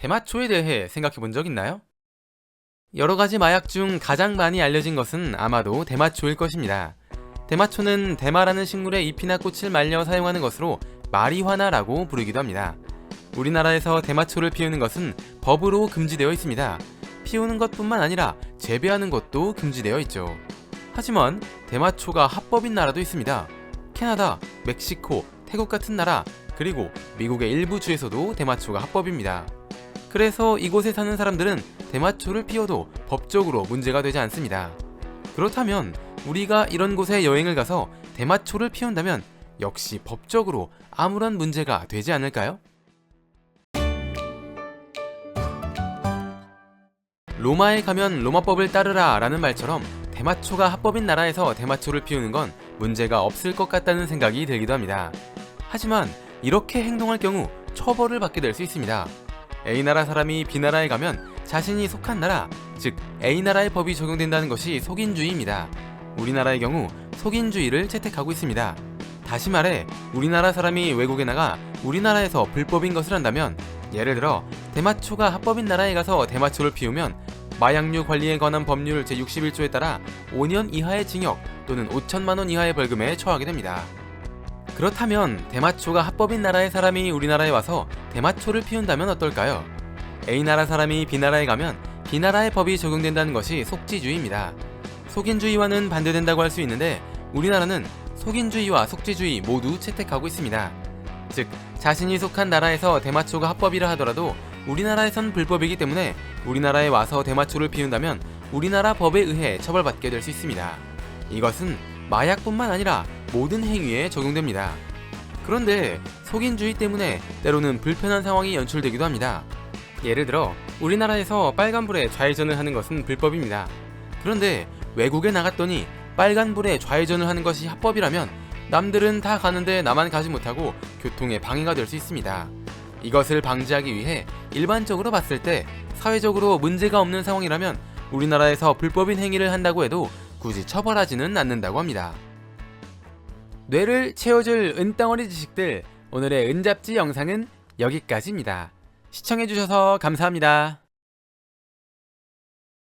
대마초에 대해 생각해 본 적 있나요? 여러 가지 마약 중 가장 많이 알려진 것은 아마도 대마초일 것입니다. 대마초는 대마라는 식물의 잎이나 꽃을 말려 사용하는 것으로 마리화나라고 부르기도 합니다. 우리나라에서 대마초를 피우는 것은 법으로 금지되어 있습니다. 피우는 것뿐만 아니라 재배하는 것도 금지되어 있죠. 하지만 대마초가 합법인 나라도 있습니다. 캐나다, 멕시코, 태국 같은 나라, 그리고 미국의 일부 주에서도 대마초가 합법입니다. 그래서 이곳에 사는 사람들은 대마초를 피워도 법적으로 문제가 되지 않습니다. 그렇다면 우리가 이런 곳에 여행을 가서 대마초를 피운다면 역시 법적으로 아무런 문제가 되지 않을까요? 로마에 가면 로마법을 따르라 라는 말처럼 대마초가 합법인 나라에서 대마초를 피우는 건 문제가 없을 것 같다는 생각이 들기도 합니다. 하지만 이렇게 행동할 경우 처벌을 받게 될 수 있습니다. A나라 사람이 B나라에 가면 자신이 속한 나라, 즉 A나라의 법이 적용된다는 것이 속인주의입니다. 우리나라의 경우 속인주의를 채택하고 있습니다. 다시 말해 우리나라 사람이 외국에 나가 우리나라에서 불법인 것을 한다면 예를 들어 대마초가 합법인 나라에 가서 대마초를 피우면 마약류 관리에 관한 법률 제61조에 따라 5년 이하의 징역 또는 5천만 원 이하의 벌금에 처하게 됩니다. 그렇다면 대마초가 합법인 나라의 사람이 우리나라에 와서 대마초를 피운다면 어떨까요? A나라 사람이 B나라에 가면 B나라의 법이 적용된다는 것이 속지주의입니다. 속인주의와는 반대된다고 할 수 있는데 우리나라는 속인주의와 속지주의 모두 채택하고 있습니다. 즉, 자신이 속한 나라에서 대마초가 합법이라 하더라도 우리나라에선 불법이기 때문에 우리나라에 와서 대마초를 피운다면 우리나라 법에 의해 처벌받게 될 수 있습니다. 이것은 마약뿐만 아니라 모든 행위에 적용됩니다. 그런데 속인주의 때문에 때로는 불편한 상황이 연출되기도 합니다. 예를 들어 우리나라에서 빨간불에 좌회전을 하는 것은 불법입니다. 그런데 외국에 나갔더니 빨간불에 좌회전을 하는 것이 합법이라면 남들은 다 가는데 나만 가지 못하고 교통에 방해가 될 수 있습니다. 이것을 방지하기 위해 일반적으로 봤을 때 사회적으로 문제가 없는 상황이라면 우리나라에서 불법인 행위를 한다고 해도 굳이 처벌하지는 않는다고 합니다. 뇌를 채워줄 은덩어리 지식들 오늘의 은잡지 영상은 여기까지입니다. 시청해주셔서 감사합니다.